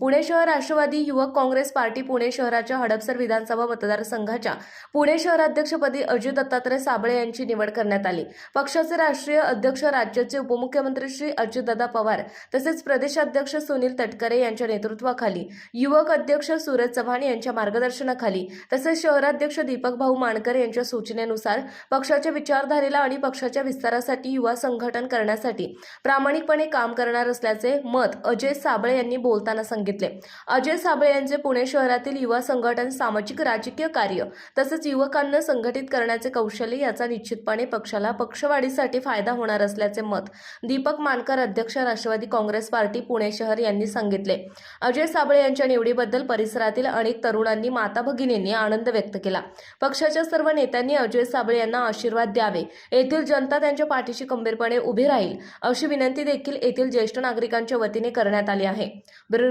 पुणे शहर राष्ट्रवादी युवक काँग्रेस पार्टी पुणे शहराच्या हडपसर विधानसभा मतदारसंघाच्या पुणे शहराध्यक्षपदी अजित दत्तात्रय साबळे यांची निवड करण्यात आली. पक्षाचे राष्ट्रीय अध्यक्ष राज्याचे उपमुख्यमंत्री श्री अजितदादा पवार तसेच प्रदेशाध्यक्ष सुनील तटकरे यांच्या नेतृत्वाखाली युवक अध्यक्ष सूरज चव्हाण यांच्या मार्गदर्शनाखाली तसेच शहराध्यक्ष दीपक भाऊ माणकर यांच्या सूचनेनुसार पक्षाच्या विचारधारेला आणि पक्षाच्या विस्तारासाठी युवा संघटन करण्यासाठी प्रामाणिकपणे काम करणार असल्याचे मत अजय साबळे यांनी बोलताना सांगितले. अजय साबळे यांचे पुणे शहरातील युवा संघटन सामाजिक राजकीय कार्य तसेच युवकांना संघटित करण्याचे कौशल्य याचा निश्चितपणे पक्षाला पक्षवाढीसाठी फायदा होणार असल्याचे मत दीपक मानकर अध्यक्ष राष्ट्रवादी काँग्रेस पार्टी पुणे शहर यांनी सांगितले. अजय साबळे यांच्या निवडीबद्दल परिसरातील अनेक तरुणांनी माता भगिनींनी आनंद व्यक्त केला. पक्षाच्या सर्व नेत्यांनी अजय साबळे यांना आशीर्वाद द्यावे. येथील जनता त्यांच्या पाठीशी खंबीरपणे उभी राहील अशी विनंती देखील येथील ज्येष्ठ नागरिकांच्या वतीने करण्यात आली आहे. Bureau